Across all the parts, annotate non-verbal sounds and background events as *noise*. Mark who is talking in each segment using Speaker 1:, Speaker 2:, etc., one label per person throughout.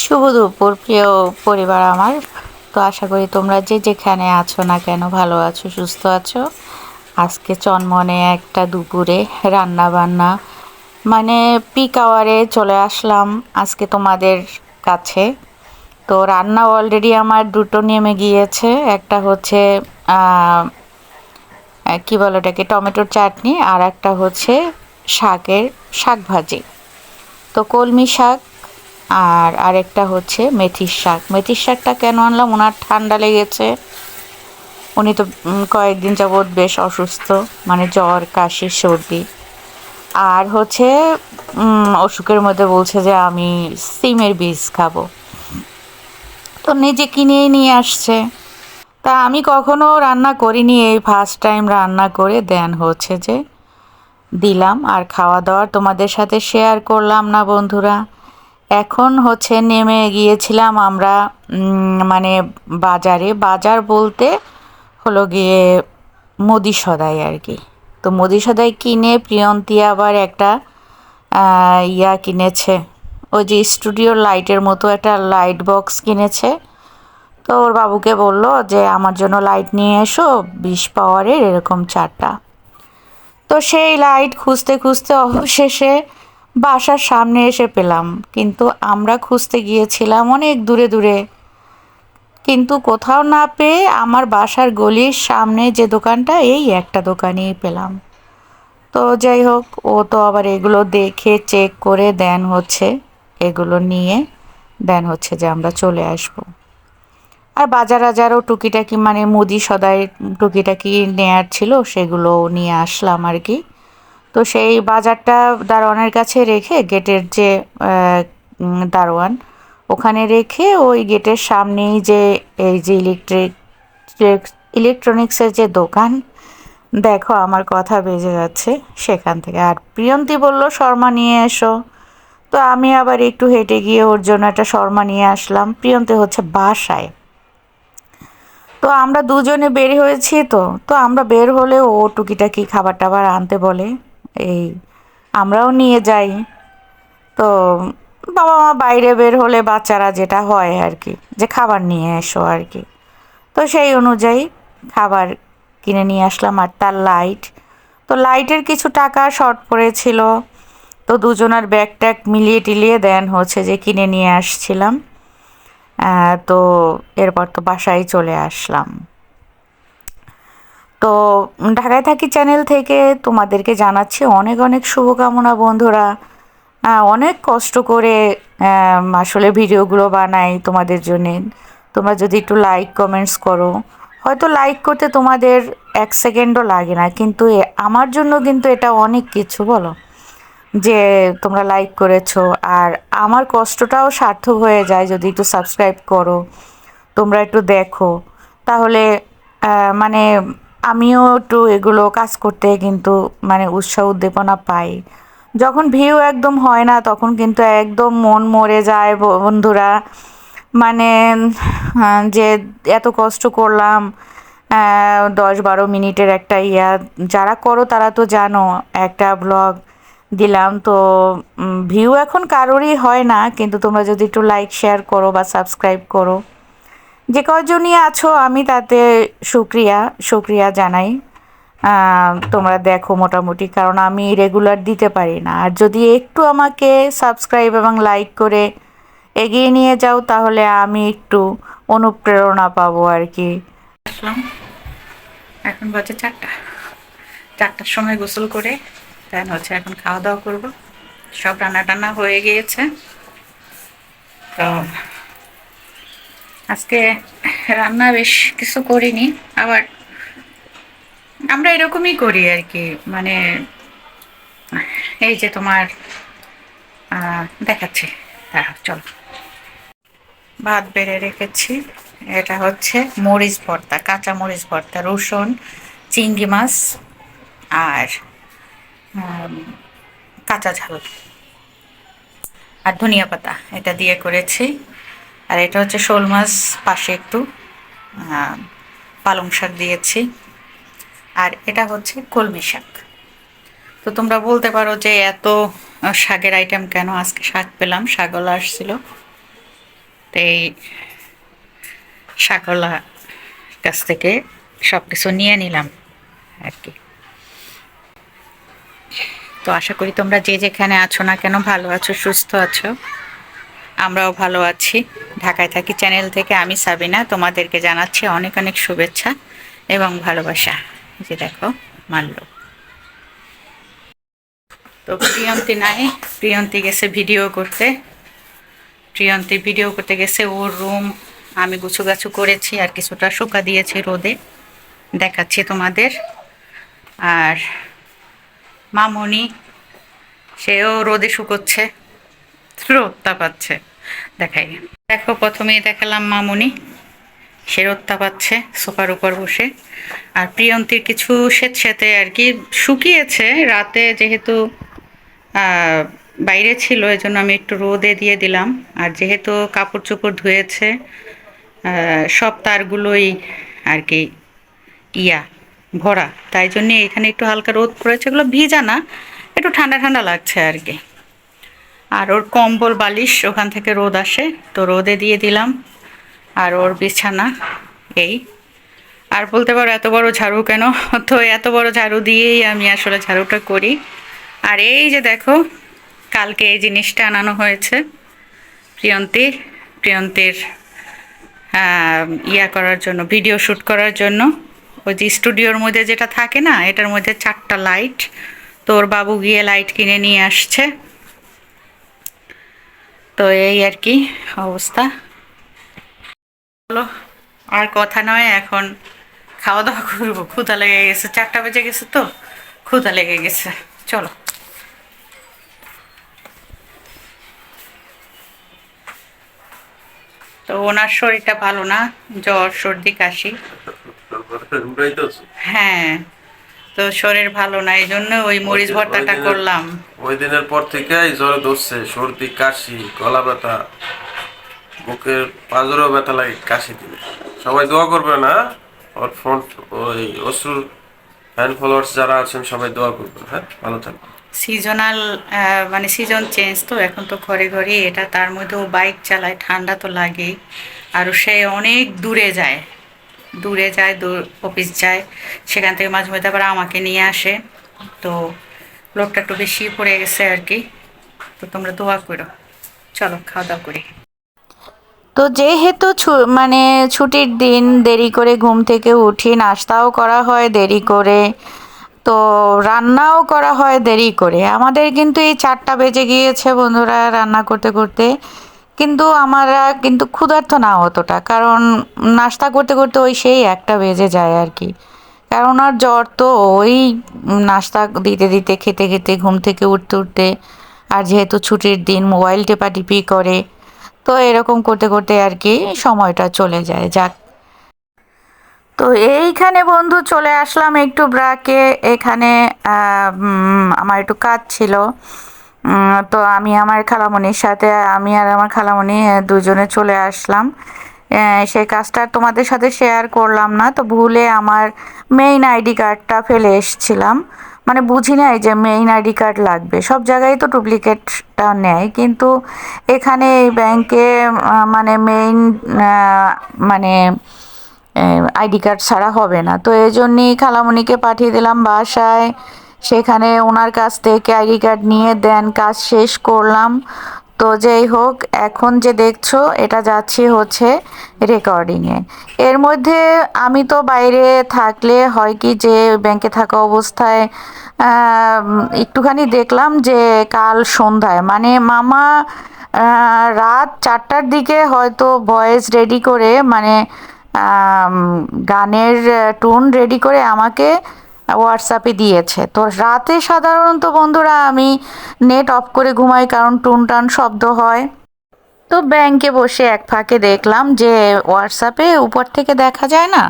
Speaker 1: শুভ দুপুর, প্রিয় পরিবার আমার। তো আশা করি তোমরা যে যেখানে আছো না কেন ভালো আছো, সুস্থ আছো। আজকে চনমনে একটা দুপুরে রান্না বান্না মানে পিক আওয়ারে চলে আসলাম আজকে তোমাদের কাছে। তো রান্না অলরেডি আমার দুটো নেমে গিয়েছে। একটা হচ্ছে কি বলো ওটাকে, টমেটোর চাটনি, আর একটা হচ্ছে শাকের শাক ভাজি। তো কলমি শাক আর আরেকটা হচ্ছে মেথির শাক। মেথির শাকটা কেন আনলাম? ওনার ঠান্ডা লেগেছে। উনি তো কয়েকদিন যাবৎ বেশ অসুস্থ মানে জ্বর, কাশি, সর্দি। আর হচ্ছে অসুখের মধ্যে বলছে যে আমি সিমের বীজ খাব। তো নিজে কিনেই নিয়ে আসছে। তা আমি কখনো রান্না করিনি, এই ফার্স্ট টাইম রান্না করে দেন হচ্ছে যে দিলাম। আর খাওয়া দাওয়া তোমাদের সাথে শেয়ার করলাম না, বন্ধুরা। এখন হচ্ছে নেমে গিয়েছিলাম আমরা মানে বাজারে। বাজার বলতে হলো গিয়ে মুদি সদাই আর কি। তো মুদি সদাই কিনে প্রিয়ন্তী আবার একটা ইয়া কিনেছে। ওই যে স্টুডিও লাইটের মতো একটা লাইট বক্স কিনেছে। তো ওর বাবুকে বলল যে, আমার জন্য লাইট নিয়ে এসো, বিশ পাওয়ারের এরকম চারটা। তো সেই লাইট খুঁজতে খুঁজতে অবশেষে বাসার সামনে এসে পেলাম, কিন্তু আমরা খুঁজতে গিয়েছিলাম অনেক দূরে দূরে। কিন্তু কোথাও না পেয়ে আমার বাসার গলির সামনে যে দোকানটা, এই একটা দোকানেই পেলাম। তো যাই হোক, ও তো আবার এগুলো দেখে চেক করে দেন হচ্ছে, এগুলো নিয়ে দেন হচ্ছে যে আমরা চলে আসব। আর বাজার আজারও টুকিটাকি মানে মুদি সদাই টুকিটাকি নেয়ার ছিল সেগুলো নিয়ে আসলাম আর কি। তো সেই বাজারটা দারোয়ানের কাছে রেখে গেটের যে দারোয়ান, ওখানে রেখে ওই গেটের সামনেই যে, এই যে ইলেকট্রিক ইলেকট্রনিক্সের যে দোকান, দেখো আমার কথা বেজে যাচ্ছে সেখান থেকে। আর প্রিয়ন্তী বলল, শর্মা নিয়ে এসো। তো আমি আবার একটু হেঁটে গিয়ে ওর জন্য একটা শর্মা নিয়ে আসলাম। প্রিয়ন্তী হচ্ছে বাসায়। তো আমরা দুজনে বের হয়েছি তো তো আমরা বের হলে ও টুকিটাকি খাবার টাবার আনতে বলে এই, আমরাও নিয়ে যাই। তো বাবা মা বাইরে বের হলে বাচ্চারা যেটা হয় আর কি যে খাবার নিয়ে এসো আর কি তো সেই অনুযায়ী খাবার কিনে নিয়ে আসলাম আর তার লাইট তো লাইটের কিছু টাকা শর্ট পড়েছিল। তো দুজনার ব্যাগ ট্যাগ মিলিয়ে টিলিয়ে দেন হচ্ছে যে কিনে নিয়ে আসছিলাম। তো এরপর তো বাসায় চলে আসলাম। তো ঢাকায় থাকি চ্যানেল থেকে তোমাদেরকে জানাচ্ছি অনেক অনেক শুভকামনা বন্ধুরা। অনেক কষ্ট করে আসলে ভিডিওগুলো বানাই তোমাদের জন্য। তোমরা যদি একটু লাইক কমেন্টস করো, হয়তো লাইক করতে তোমাদের এক সেকেন্ডও লাগে না, কিন্তু আমার জন্য কিন্তু এটা অনেক কিছু, বলো? যে তোমরা লাইক করেছ, আর আমার কষ্টটাও সার্থক হয়ে যায় যদি একটু সাবস্ক্রাইব করো, তোমরা একটু দেখো। তাহলে মানে আমিও একটু এগুলো কাজ করতে কিন্তু মানে উৎসাহ উদ্দীপনা পাই। যখন ভিউ একদম হয় না, তখন কিন্তু একদম মন মরে যায় বন্ধুরা। মানে যে এত কষ্ট করলাম দশ বারো মিনিটের একটা ইয়া, যারা করো তারা তো জানো, একটা ব্লগ দিলাম। তো ভিউ এখন কারোরই হয় না, কিন্তু তোমরা যদি একটু লাইক শেয়ার করো বা সাবস্ক্রাইব করো। যে কয়জনই আছো, আমি তাতে সুক্রিয়া সুক্রিয়া জানাই। তোমরা দেখো মোটামুটি, কারণ আমি রেগুলার দিতে পারি না। আর যদি একটু আমাকে সাবস্ক্রাইব এবং লাইক করে এগিয়ে নিয়ে যাও, তাহলে আমি একটু অনুপ্রেরণা পাবো আর কি। আসলাম। এখন বাজে চারটা। চারটার সময় গোসল করে দেন হচ্ছে এখন খাওয়া দাওয়া করব। সব রান্না টান্না হয়ে গিয়েছে। তো আজকে রান্না বেশ কিছু করিনি, আবার আমরা এরকমই করি আর কি মানে এই যে তোমার দেখাচ্ছি, দাঁড়াও, চলো। ভাত বেড়ে রেখেছি, এটা হচ্ছে মরিচ ভর্তা, কাঁচা মরিচ ভর্তা, রসুন, চিংড়ি মাছ আর কাঁচা ঝাল। আর ধনিয়া পাতা, এটা দিয়ে করেছি। আর এটা হচ্ছে শোল মাছ পাশে একটু পালং শাক দিয়েছি। আর এটা হচ্ছে কলমি শাক। তো তোমরা বলতে পারো যে এত শাকের আইটেম কেন আজকে শাক পেলাম? শাকওয়ালা আসছিল। তো এই সাকলা কাছ থেকে সব কিছু নিয়ে নিলাম আর কি। তো আশা করি তোমরা যে যেখানে আছো না কেন ভালো আছো, সুস্থ আছো। আমরাও ভালো আছি। ঢাকায় থাকি চ্যানেল থেকে আমি সাবিনা। তোমাদেরকে জানাচ্ছি অনেক অনেক শুভেচ্ছা এবং ভালোবাসা। যে দেখো মানল তো প্রিয়ন্তী নাই। প্রিয়ন্তী গেছে ভিডিও করতে। প্রিয়ন্তী ভিডিও করতে গেছে ওর রুম। আমি গুছু গাছু করেছি আর কিছুটা শুকা দিয়েছি রোদে। দেখাচ্ছি তোমাদের। আর মামনি, সেও রোদে শুকোচ্ছে। রোদটা পাচ্ছে। দেখাই। দেখো, প্রথমেই দেখালাম মামনি। সে রোদটা পাচ্ছে সোফার উপর বসে। আর প্রিয়ন্তীর কিছু স্বেত সেতে আর কি শুকিয়েছে। রাতে যেহেতু বাইরে ছিল, এজন্য আমি একটু রোদে দিয়ে দিলাম। আর যেহেতু কাপড় চোপড় ধুয়েছে সব তারগুলোই আর কি ইয়া, ভরা। তাই জন্যে এখানে একটু হালকা রোদ পড়েছে। এগুলো ভিজা না, একটু ঠান্ডা ঠান্ডা লাগছে আর কি। আর ওর কম্বল, বালিশ ওখান থেকে রোদ আসে, তো রোদে দিয়ে দিলাম। আর ওর বিছানা, এই। আর বলতে পারো, এত বড় ঝাড়ু কেন? *laughs* তো এত বড় ঝাড়ু দিয়েই আমি আসলে ঝাড়ুটা করি। আর এই যে দেখো, কালকে এই জিনিসটা আনানো হয়েছে। প্রিয়ন্তীর প্রিয়ন্তীর ইয়া করার জন্য, ভিডিও শ্যুট করার জন্য। ওই যে স্টুডিওর মধ্যে যেটা থাকে না, এটার মধ্যে চারটা লাইট। তোর বাবু গিয়ে লাইট কিনে নিয়ে আসছে। তো এই আর কি অবস্থা। চলো আর কথা নয় এখন খাওয়া দাওয়া করব। ক্ষুধা লেগে গেছে চারটা বেজে গেছে তো ক্ষুধা লেগে গেছে। চলো। তো ওনার শরীরটা ভালো না? জ্বর সর্দি কাশি? হ্যাঁ তো শরীর ভালো না এই জন্য ওই মরিচ ভর্তাটা করলাম।
Speaker 2: ওই দিনের পর থেকে এই জ্বরে ধরছে, সর্দি, কাশি, গলা ব্যথা, বুকের পাঁজরেও ব্যথা লাগে, কাশি দিলে। সবাই দোয়া করবে না ওর ফোন, ওই অসুর ফ্যান ফলোয়ার্স যারা আছেন, সবাই দোয়া করবেন হ্যাঁ? ভালো থাকবেন।
Speaker 1: সিজনাল মানে সিজন চেঞ্জ তো, এখন তো ঘরে ঘরে এটা তার মধ্যেও বাইক চালায়, ঠান্ডা তো লাগেই। আর সে অনেক দূরে যায় দূরে যায়, দূর অফিস যায়, সেখান থেকে মাঝে মধ্যে আবার আমাকে নিয়ে আসে। তো লোকটা একটু বেশি পড়ে গেছে আর কি। তো তোমরা দোয়া করো। চলো, খাওয়া দাওয়া করি। তো যেহেতু মানে ছুটির দিন দেরি করে ঘুম থেকে উঠি, নাস্তাও করা হয় দেরি করে, তো রান্নাও করা হয় দেরি করে। আমাদের কিন্তু এই চারটা বেজে গিয়েছে বন্ধুরা রান্না করতে করতে। কিন্তু আমরা কিন্তু ক্ষুধার্ত না অতটা, কারণ নাস্তা করতে করতে ওই সেই একটা বেজে যায় আর কি। কারণ আর জ্বর তো ওই নাস্তা দিতে দিতে, খেতে খেতে, ঘুম থেকে উঠতে উঠতে, আর যেহেতু ছুটির দিন মোবাইল টেপাটিপি করে, তো এরকম করতে করতে আর কি সময়টা চলে যায়। যাক। তো এইখানে বন্ধু চলে আসলাম একটু ব্রাকে। এখানে আমার একটু কাজ ছিল। তো আমি আমার খালামণির সাথে, আমি আর আমার খালামণি দুজনে চলে আসলাম। সেই কাজটা তোমাদের সাথে শেয়ার করলাম না, তো ভুলে আমার মেইন আইডি কার্ডটা ফেলে এসছিলাম। মানে বুঝি নাই যে মেইন আইডি কার্ড লাগবে। সব জায়গায় তো ডুপ্লিকেটটা নেয়, কিন্তু এখানে এই ব্যাংকে মানে মেইন মানে আইডি কার্ড ছাড়া হবে না। তো এই জন্যই খালামণিকে পাঠিয়ে দিলাম বাসায়। সেখানে ওনার কাছ থেকে আইডি কার্ড নিয়ে দেন, কাজ শেষ করলাম। তো যেই হোক, এখন যে দেখছ, এটা যাচ্ছি হচ্ছে রেকর্ডিংয়ে এর মধ্যে আমি তো বাইরে থাকলে হয় কি যে ব্যাংকে থাকা অবস্থায় একটুখানি দেখলাম যে কাল সন্ধ্যায় মানে মামা রাত চারটার দিকে হয়তো ভয়েস রেডি করে মানে গানের টুন রেডি করে আমাকে হোয়াটসঅ্যাপে দিয়েছে। তো রাতে সাধারণত বন্ধুরা আমি নেট অফ করে ঘুমাই কারণ টুন টান শব্দ হয়। তো ব্যাংকে বসে এক ফাঁকে দেখলাম যে হোয়াটসঅ্যাপে উপর থেকে দেখা যায় না।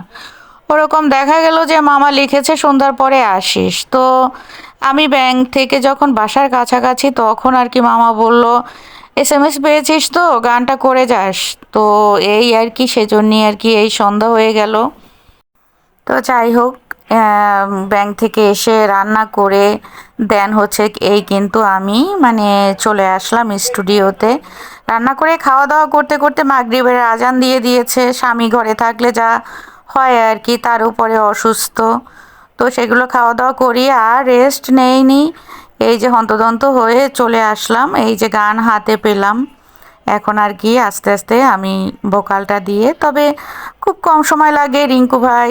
Speaker 1: ওরকম দেখা গেল যে মামা লিখেছে, সন্ধ্যার পরে আসিস। তো আমি ব্যাংক থেকে যখন বাসার কাছাকাছি তখন আর কি মামা বলল এস এম এস পেয়েছিস তো, গানটা করে যাস। তো এই আর কি, সেজন্যই আর কি এই সন্ধ্যা হয়ে গেল। তো যাই হোক ব্যাংক থেকে এসে রান্না করে দেন হচ্ছে এই কিন্তু আমি মানে চলে আসলাম স্টুডিওতে রান্না করে খাওয়া দাওয়া করতে করতে মাগরিবের আজান দিয়ে দিয়েছে। স্বামী ঘরে থাকলে যা হয় আর কি, তার উপরে অসুস্থ। তো সেগুলো খাওয়া দাওয়া করি, আর রেস্ট নেইনি। এই যে হন্তদন্ত হয়ে চলে আসলাম। এই যে গান হাতে পেলাম। এখন আর কি আস্তে আস্তে আমি ভোকালটা দিয়ে, তবে খুব কম সময় লাগে রিঙ্কু ভাই,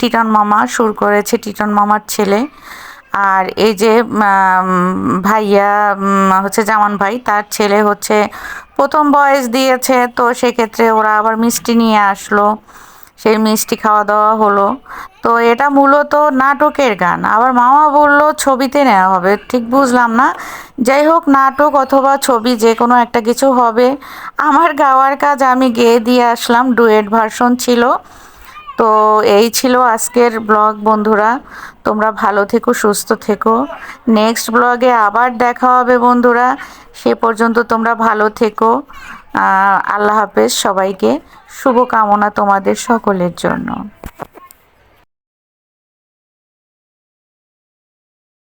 Speaker 1: টিটন মামা সুর করেছে, টিটন মামার ছেলে। আর এই যে ভাইয়া হচ্ছে জামান ভাই, তার ছেলে হচ্ছে প্রথম বয়স দিয়েছে, তো সেক্ষেত্রে ওরা আবার মিষ্টি নিয়ে আসলো। সেই মিষ্টি খাওয়া দাওয়া হলো। তো এটা মূলত নাটকের গান। আবার মামা বলল, ছবিতে নেওয়া হবে। ঠিক বুঝলাম না। যাই হোক, নাটক অথবা ছবি যে কোনো একটা কিছু হবে। আমার গাওয়ার কাজ আমি গেয়ে দিয়ে আসলাম, ডুয়েট ভার্সন ছিল। তো এই ছিল আজকের ব্লগ, বন্ধুরা। তোমরা ভালো থেকো, সুস্থ থেকো। নেক্সট ব্লগে আবার দেখা হবে, বন্ধুরা। সে পর্যন্ত তোমরা ভালো থেকো। আল্লাহ হাফেজ সবাইকে শুভকামনা তোমাদের সকলের জন্য।